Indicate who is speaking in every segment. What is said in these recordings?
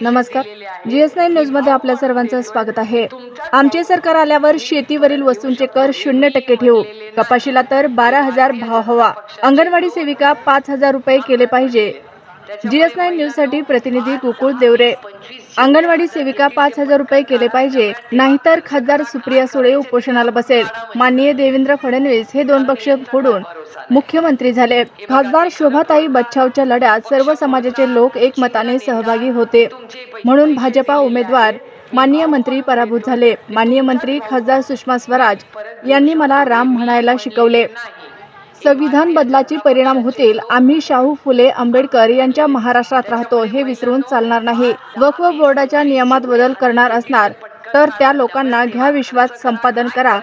Speaker 1: नमस्कार. G S nine न्यूजमध्ये आपल्या सर्वांचं स्वागत आहे. आमचे सरकार आल्यावर शेतीवरील वस्तूंचे कर शून्य टक्के ठेवू. कपाशीला तर बारा हजार भाव हवा. अंगणवाडी सेविका पाच हजार रुपये केले पाहिजे. जी एस नाईन न्यूजसाठी प्रतिनिधी गोकुळ देवरे. अंगणवाडी सेविका पाच हजार रुपये केले पाहिजे. नाहीतर खासदार सुप्रिया सुळे उपोषणाला बसेल. माननीय देवेंद्र फडणवीस हे दोन पक्ष फोडून मुख्यमंत्री झाले. खासदार शोभाताई बच्छावच्या लढ्यात सर्व समाजाचे लोक एकमताने सहभागी होते. म्हणून भाजपा उमेदवार माननीय मंत्री पराभूत झाले. माननीय मंत्री खासदार सुषमा स्वराज यांनी मला राम म्हणायला शिकवले. संविधान बदलाचे परिणाम होतील आम्ही शाहू फुले आंबेडकर यांच्या महाराष्ट्रात राहतो हे विसरून चालणार नाही. वक्फ बोर्डाच्या नियमात बदल करणार असणार तर त्या लोकांना घ्या विश्वास संपादन करा.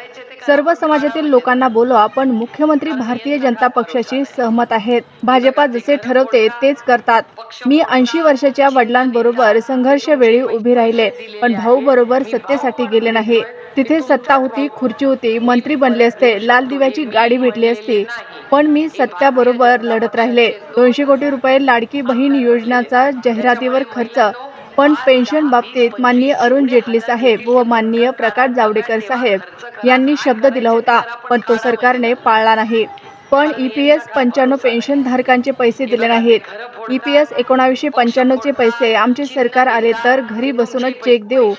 Speaker 1: सर्व समाजातील लोकांना बोलवा पण मुख्यमंत्री भारतीय जनता पक्षाशी सहमत आहेत. भाजपा जसे ठरवते तेच करतात. मी ऐंशी वर्षाच्या वडिलांबरोबर संघर्ष वेळी उभी राहिले पण भाऊ बरोबर सत्तेसाठी गेले नाही. तिथे सत्ता होती खुर्ची होती मंत्री बनले असते लाल दिव्याची गाडी भेटली असती. पण मी सत्याबरोबर लढत राहिले. दोनशे कोटी रुपये लाडकी बहीण योजनाचा जाहिरातीवर खर्च पण पेन्शन बाबतीत माननीय अरुण जेटली साहेब व माननीय प्रकाश जावडेकर साहेब यांनी शब्द दिला होता पण तो सरकारने पाळला नाही. पण E ईपीएस पंच्याण्णव पेन्शन धारकांचे पैसे दिले नाहीत. ईपीएस एकोणावीसशे पंच्याण्णवचे पैसे आमचे सरकार आले तर घरी बसूनच चेक देऊ.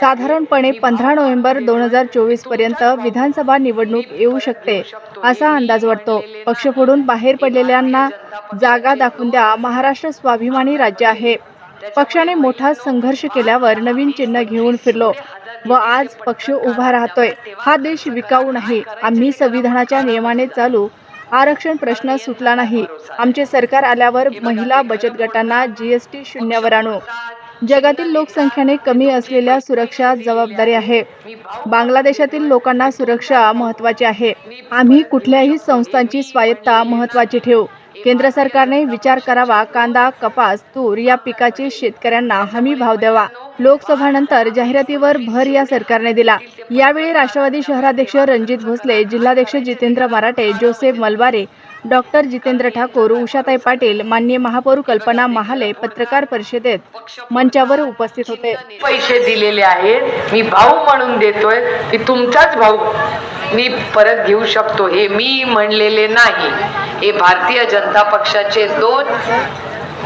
Speaker 1: साधारणपणे पंधरा नोव्हेंबर दोन हजार चोवीसपर्यंत विधानसभा निवडणूक येऊ शकते असा अंदाज वाटतो. पक्ष फोडून बाहेर पडलेल्यांना जागा दाखवून द्या. महाराष्ट्र स्वाभिमानी राज्य आहे. पक्षाने मोठा संघर्ष केल्यावर नवीन चिन्ह घेऊन फिरलो व आज पक्ष उभा राहतोय. हा देश विकाऊ नाही. आम्ही संविधानाच्या नियमाने चालू. आरक्षण प्रश्न सुटला नाही. आमचे सरकार आल्यावर महिला बचत गटांना जीएसटी शून्यावर आणू. जगातील लोकसंख्येने कमी असलेल्या सुरक्षा जबाबदारी आहे. बांगलादेशातील लोकांना सुरक्षा महत्वाची आहे. आम्ही कुठल्याही संस्थांची स्वायत्ता महत्वाची ठेवू. केंद्र सरकारने विचार करावा कांदा कपास तूर या पिकाची शेतकऱ्यांना हमी भाव द्यावा. लोकसभानंतर जाहिरातीवर भर या सरकारने दिला. यावेळी राष्ट्रवादी शहराध्यक्ष रणजित भोसले जिल्हाध्यक्ष जितेंद्र मराठे जोसेफ मलबारे डॉक्टर जितेंद्र ठाकूर उषाताई पाटील मान्य महापौर कल्पना महाले पत्रकार परिषदेत मंचावर उपस्थित होते.
Speaker 2: पैसे दिलेले आहेत मी भाऊ म्हणून देतोय की तुमचाच भाऊ मी परत घेऊ शकतो हे मी म्हणलेले नाही. हे भारतीय जनता पक्षाचे दोन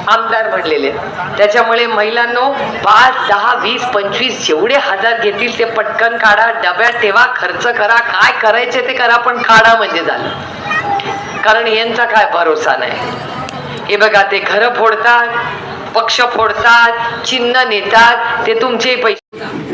Speaker 2: आमदार म्हणलेले. आहेत. त्याच्यामुळे महिलांनो पाच दहा वीस पंचवीस जेवढे हजार घेतील ते पटकन काढा डब्यात ठेवा खर्च करा काय करायचे ते करा पण काढा म्हणजे झालं. कारण यांचा काय भरोसा नाही. हे बघा ते घरं फोडतात पक्ष फोडतात चिन्ह नेतात ते तुमचे पैसे